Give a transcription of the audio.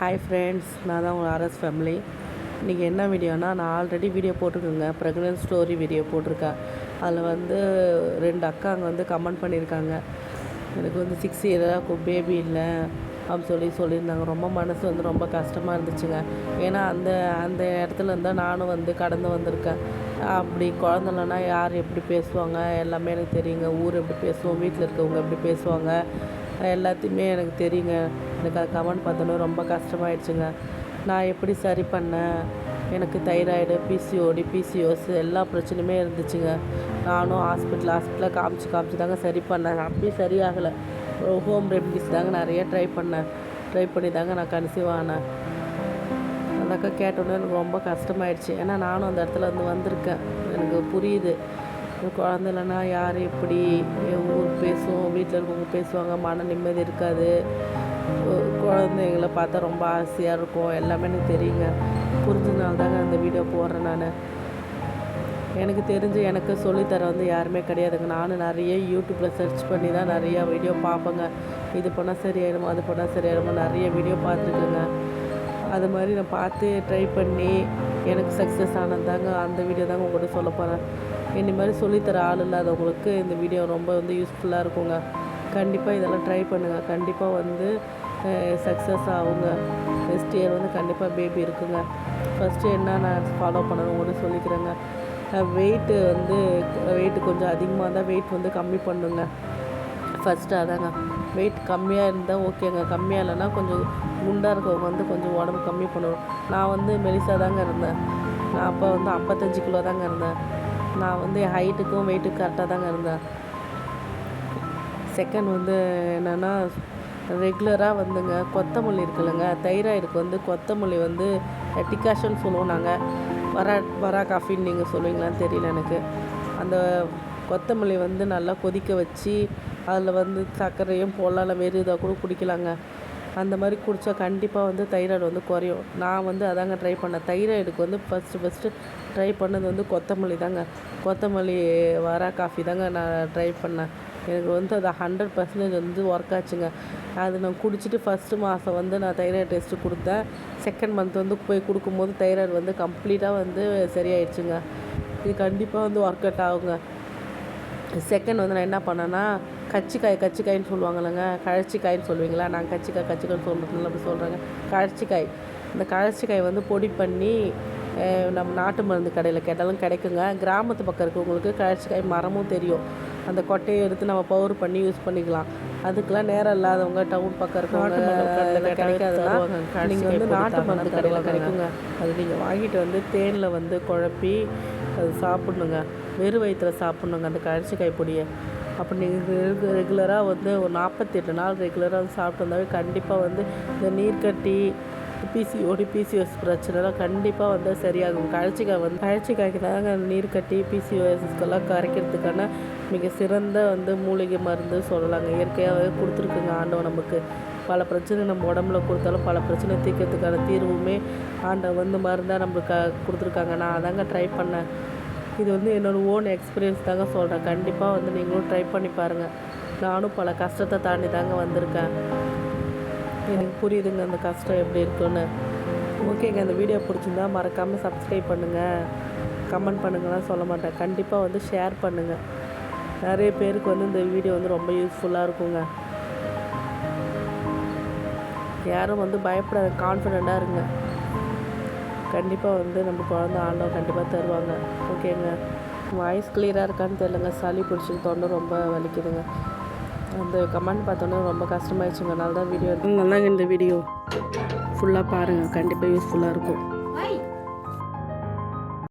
Hi friends நான் தான் உங்கள் ஆர்எஸ் ஃபேமிலி இன்றைக்கி என்ன வீடியோனா நான் ஆல்ரெடி வீடியோ போட்டிருக்கேங்க. ப்ரெக்னென்ட் ஸ்டோரி வீடியோ போட்டிருக்கேன். அதில் வந்து ரெண்டு அக்கா அங்கே வந்து கமெண்ட் பண்ணியிருக்காங்க. எனக்கு வந்து சிக்ஸ் இயராக பேபி இல்லை அப்படின்னு சொல்லி சொல்லியிருந்தாங்க. ரொம்ப மனசு வந்து ரொம்ப கஷ்டமாக இருந்துச்சுங்க. ஏன்னா அந்த அந்த இடத்துல இருந்தால் நானும் வந்து கடந்து வந்திருக்கேன். அப்படி குழந்த இல்லைன்னா யார் எப்படி பேசுவாங்க? எல்லாமே எனக்கு தெரியுங்க. ஊர் எப்படி பேசுவோம்? வீட்டில் இருக்கவங்க எப்படி பேசுவாங்க? எல்லாத்தையுமே எனக்கு தெரியுங்க. எனக்கு அதை கமெண்ட் பார்த்தோன்னு ரொம்ப கஷ்டமாயிடுச்சுங்க. நான் எப்படி சரி பண்ணேன்? எனக்கு தைராய்டு பிசிஓடி பிசிஓஸ் எல்லா பிரச்சனையுமே இருந்துச்சுங்க. நானும் ஹாஸ்பிட்டல் ஹாஸ்பிட்டலில் காமிச்சு காமிச்சு தாங்க சரி பண்ணேன் அப்பயும் சரியாகலை. ஹோம் ரெமடிஸ் தாங்க நிறைய ட்ரை பண்ணேன். ட்ரை பண்ணி தாங்க நான் கன்சீவ் ஆனேன். அந்த அக்கா கேட்டோன்னே எனக்கு ரொம்ப கஷ்டமாயிடுச்சு. ஏன்னா நானும் அந்த இடத்துல வந்து வந்திருக்கேன். எனக்கு புரியுது. குழந்த இல்லைன்னா யார் எப்படி ஊர் பேசும் வீட்டில் இருக்கவங்க பேசுவாங்க மன நிம்மதி இருக்காது. குழந்தைங்களை பார்த்தா ரொம்ப ஆசையாக இருக்கும். எல்லாமே எனக்கு தெரியுங்க. புரிஞ்சதுனால தாங்க அந்த வீடியோ போடுறேன் நான். எனக்கு தெரிஞ்சு எனக்கு சொல்லித்தர வந்து யாருமே கிடையாதுங்க. நானும் நிறைய யூடியூப்பில் சர்ச் பண்ணி தான் நிறையா வீடியோ பார்ப்பேங்க. இது பண்ணால் சரியாயிடுமா அது பண்ணால் சரியாயிடுமா நிறைய வீடியோ பார்த்துருக்குங்க. அது மாதிரி நான் பார்த்து ட்ரை பண்ணி எனக்கு சக்ஸஸ் ஆனது தாங்க அந்த வீடியோ தாங்க உங்கள்கிட்ட சொல்ல போகிறேன் இந்த மாதிரி சொல்லித்தர ஆள் இல்லாதவங்களுக்கு இந்த வீடியோ ரொம்ப வந்து யூஸ்ஃபுல்லாக இருக்குங்க. கண்டிப்பாக இதெல்லாம் ட்ரை பண்ணுங்கள் கண்டிப்பாக வந்து சக்ஸஸ் ஆகுங்க. நெக்ஸ்ட் இயர் வந்து கண்டிப்பாக பேபி இருக்குங்க. ஃபஸ்ட்டு என்ன நான் ஃபாலோ பண்ணணும் ஒன்று சொல்லிக்கிறேங்க வெயிட்டு வந்து வெயிட்டு கொஞ்சம் அதிகமாக தான் வெயிட் வந்து கம்மி பண்ணுங்க. ஃபஸ்ட்டு அதாங்க. வெயிட் கம்மியாக இருந்தால் ஓகேங்க கம்மியாக இல்லைன்னா கொஞ்சம் குண்டாக இருக்கவங்க வந்து கொஞ்சம் உடம்பு கம்மி பண்ணணும் நான் வந்து மெலிசாக தாங்க இருந்தேன். நான் அப்போ வந்து ஐம்பத்தஞ்சு கிலோ தாங்க இருந்தேன். நான் வந்து என் ஹைட்டுக்கும் வெயிட்டுக்கும் கரெக்டாக தாங்க இருந்தேன். செகண்ட் வந்து என்னென்னா ரெகுலராக வந்துங்க கொத்தமல்லி இருக்குல்லங்க. தைராய்டுக்கு வந்து கொத்தமல்லி வந்து டிகாஷன் சொல்லுவோம் நாங்கள் வரா வரா காஃபின்னு நீங்கள் சொல்லுவீங்களான்னு தெரியல எனக்கு. அந்த கொத்தமல்லி வந்து நல்லா கொதிக்க வச்சு அதில் வந்து சர்க்கரையும் போடலாம் வெறும் இதாக கூட குடிக்கலாங்க. அந்த மாதிரி குடித்தா கண்டிப்பாக வந்து தைராய்டு வந்து குறையும். நான் வந்து அதாங்க ட்ரை பண்ணேன். தைராய்டுக்கு வந்து ஃபஸ்ட்டு ஃபஸ்ட்டு ட்ரை பண்ணது வந்து கொத்தமல்லி தாங்க. கொத்தமல்லி வரா காஃபி தாங்க நான் ட்ரை பண்ணேன். எனக்கு வந்து அது ஹண்ட்ரட் பர்சன்டேஜ் வந்து ஒர்க் ஆச்சுங்க. அது நான் குடிச்சிட்டு ஃபஸ்ட்டு மாதம் வந்து நான் தைராய்டு டெஸ்ட்டு கொடுத்தேன். செகண்ட் மந்த் வந்து போய் கொடுக்கும்போது தைராய்டு வந்து கம்ப்ளீட்டாக வந்து சரியாயிடுச்சுங்க. இது கண்டிப்பாக வந்து ஒர்க் அவுட் ஆகுங்க. செகண்ட் வந்து நான் என்ன பண்ணேன்னா கச்சிக்காய் கச்சிக்காயின்னு சொல்லுவாங்கல்லங்க. கழச்சிக்காயின்னு சொல்லுவீங்களா? நான் கச்சிக்காய் கச்சிக்காய் சொல்கிறதுனால அப்படி சொல்கிறாங்க கழச்சிக்காய் இந்த கழச்சிக்காய் வந்து பொடி பண்ணி நம்ம நாட்டு மருந்து கடையில் கேட்டாலும் கிடைக்குங்க. கிராமத்து பக்கம் இருக்கவங்களுக்கு கழச்சிக்காய் மரமும் தெரியும். அந்த கொட்டையை எடுத்து நம்ம பவுர் பண்ணி யூஸ் பண்ணிக்கலாம். அதுக்கெலாம் நேரம் இல்லாதவங்க டவுன் பக்கம் இருக்கவங்க கிடைக்காதுன்னா நீங்கள் வந்து நாட்டு மருந்து கடையில் கிடைக்குங்க. அது நீங்கள் வாங்கிட்டு வந்து தேனில் வந்து குழப்பி அது சாப்பிட்ணுங்க. வெறும் வயிற்றில் சாப்பிட்ணுங்க அந்த கழிச்சிக்காய் பொடியை. அப்போ நீங்கள் ரெகுலராக வந்து ஒரு நாற்பத்தெட்டு நாள் ரெகுலராக வந்து சாப்பிட்டு வந்தாவே கண்டிப்பாக வந்து இந்த நீர்க்கட்டி பிசிஓடி பிசிஓஎஸ் பிரச்சனைலாம் கண்டிப்பாக வந்து சரியாகும். கழச்சிக்காய் வந்து கழச்சிக்காய்க்கு தாங்க நீர் கட்டி பிசிஓஎஸ்க்கெல்லாம் கரைக்கிறதுக்கான மிக சிறந்த வந்து மூலிகை மருந்து சொல்லலாங்க. இயற்கையாகவே கொடுத்துருக்குங்க ஆண்டவன் நமக்கு. பல பிரச்சனை நம்ம உடம்புல கொடுத்தாலும் பல பிரச்சனை தீர்க்கறதுக்கான தீர்வுமே ஆண்டை வந்து மருந்தாக நம்மளுக்கு கொடுத்துருக்காங்க. நான் அதாங்க ட்ரை பண்ணேன். இது வந்து என்னோடய ஓன் எக்ஸ்பீரியன்ஸ் தாங்க சொல்கிறேன் கண்டிப்பாக வந்து நீங்களும் ட்ரை பண்ணி பாருங்கள் நானும் பல கஷ்டத்தை தாண்டி தாங்க வந்திருக்கேன். எனக்கு புரியுதுங்க அந்த கஷ்டம் எப்படி இருக்குன்னு. ஓகேங்க அந்த வீடியோ பிடிச்சிருந்தா மறக்காமல் சப்ஸ்கிரைப் பண்ணுங்கள் கமெண்ட் பண்ணுங்கலாம் சொல்ல மாட்டேன். கண்டிப்பாக வந்து ஷேர் பண்ணுங்கள் நிறைய பேருக்கு வந்து இந்த வீடியோ வந்து ரொம்ப யூஸ்ஃபுல்லாக இருக்குங்க. யாரும் வந்து பயப்படாத கான்ஃபிடெண்ட்டாக இருங்க. கண்டிப்பாக வந்து நம்ம குழந்த ஆண்டவன் கண்டிப்பாக தருவாங்க. ஓகேங்க. வாய்ஸ் கிளியராக இருக்கான்னு தெரியலங்க. சளி பிடிச்சி தொண்டை ரொம்ப வலிக்குதுங்க. அந்த கமெண்ட் பார்த்தோன்னே ரொம்ப கஷ்டமாயிடுச்சுங்க. அதனால தான் வீடியோ நல்லா இந்த வீடியோ ஃபுல்லாக பாருங்கள் கண்டிப்பாக யூஸ்ஃபுல்லாக இருக்கும்.